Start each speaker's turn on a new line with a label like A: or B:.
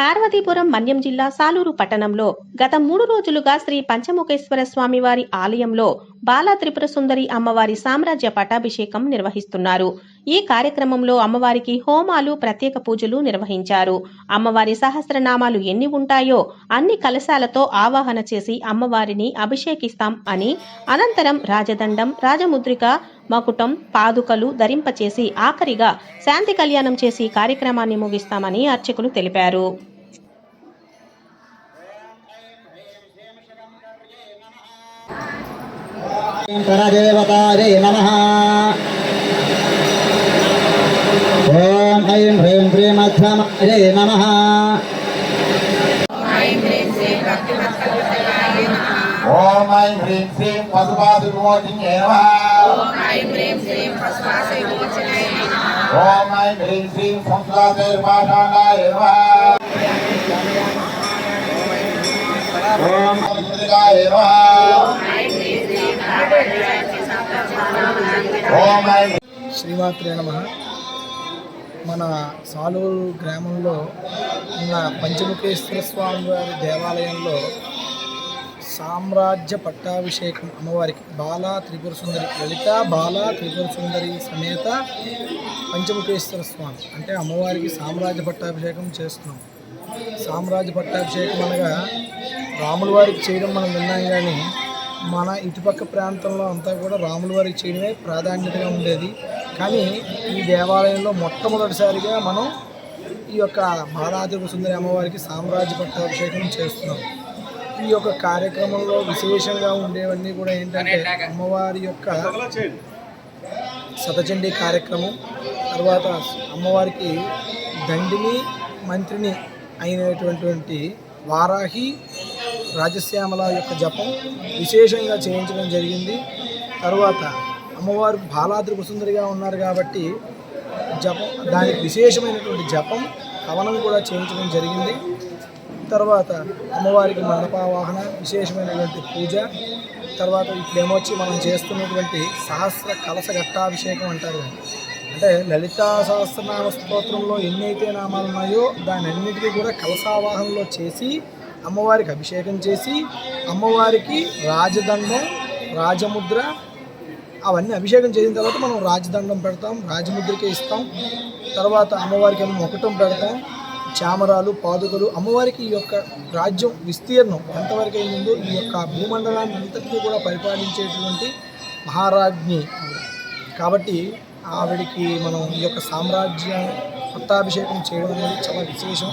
A: పార్వతీపురం మన్యం జిల్లా సాలూరు పట్టణంలో గత మూడు రోజులుగా శ్రీ పంచముఖేశ్వర స్వామివారి ఆలయంలో బాలా త్రిపుర సుందరి అమ్మవారి సామ్రాజ్య పటాభిషేకం నిర్వహిస్తున్నారు. ఈ కార్యక్రమంలో అమ్మవారికి హోమాలు ప్రత్యేక పూజలు నిర్వహించారు. అమ్మవారి సహస్రనామాలు ఎన్ని ఉంటాయో అన్ని కలశాలతో ఆవాహన చేసి అమ్మవారిని అభిషేకిస్తాం అని అనంతరం రాజదండం రాజముద్రిక మకుటం పాదుకలు ధరింపచేసి ఆఖరిగా శాంతి కళ్యాణం చేసి కార్యక్రమాన్ని ముగిస్తామని అర్చకులు తెలిపారు.
B: परदेवतायै नमः। ॐ ऐं ह्रीं श्रीमध्वमायै नमः।
C: ॐ ऐं ह्रीं श्रीं पशुपासुविमोचिन्यै नमः। ॐ ऐं ह्रीं श्रीं संस्कृतैर्पाषाणाय नमः। ॐ नमः।
D: శ్రీమాత్రే నమ. మన సాలూరు గ్రామంలో ఉన్న పంచముఖేశ్వర స్వామి వారి దేవాలయంలో సామ్రాజ్య పట్టాభిషేకం అమ్మవారికి బాలా త్రిపుర సుందరి లలిత బాలా త్రిపుర సుందరి సమేత పంచముఖేశ్వర స్వామి. అంటే అమ్మవారికి సామ్రాజ్య పట్టాభిషేకం చేస్తున్నాం. సామ్రాజ్య పట్టాభిషేకం అనగా రాముల వారికి చేయడం మనం విన్నాం కానీ మన ఇటుపక్క ప్రాంతంలో అంతా కూడా రాముల వారికి చేయడమే ప్రాధాన్యతగా ఉండేది. కానీ ఈ దేవాలయంలో మొట్టమొదటిసారిగా మనం ఈ యొక్క బాలాదేవి సుందరి అమ్మవారికి సామ్రాజ్య పట్టాభిషేకం చేస్తున్నాం. ఈ యొక్క కార్యక్రమంలో విశేషంగా ఉండేవన్నీ కూడా ఏంటంటే అమ్మవారి యొక్క శతచండీ కార్యక్రమం తర్వాత అమ్మవారికి దండిని మంత్రిని అయినటువంటి వారాహి రాజశ్యామల యొక్క జపం విశేషంగా చేయించడం జరిగింది. తర్వాత అమ్మవారు బాలాద్రి సుందరిగా ఉన్నారు కాబట్టి జపం దానికి విశేషమైనటువంటి జపం కవనం కూడా చేయించడం జరిగింది. తర్వాత అమ్మవారికి మండపావాహన విశేషమైనటువంటి పూజ తర్వాత ఇప్పుడేమొచ్చి మనం చేస్తున్నటువంటి సహస్ర కలస ఘట్టాభిషేకం అంటారు అంటే లలితా సహస్రనామ స్తోత్రంలో ఎన్నైతే నామాలు ఉన్నాయో దాని అన్నిటికీ కూడా కలసావాహనలో చేసి అమ్మవారికి అభిషేకం చేసి అమ్మవారికి రాజదండం రాజముద్ర అవన్నీ అభిషేకం చేసిన తర్వాత మనం రాజదండం పెడతాం రాజముద్రకే ఇస్తాం. తర్వాత అమ్మవారికి ఏమో మొకటం పెడతాం చామరాలు పాదుకలు. అమ్మవారికి ఈ యొక్క రాజ్యం విస్తీర్ణం ఎంతవరకు అయిందో ఈ యొక్క భూమండలాన్ని అంతటినీ కూడా పరిపాలించేటువంటి మహారాజ్ఞి కాబట్టి ఆవిడికి మనం ఈ యొక్క సామ్రాజ్య పట్టాభిషేకం చేయడం అనేది చాలా విశేషం.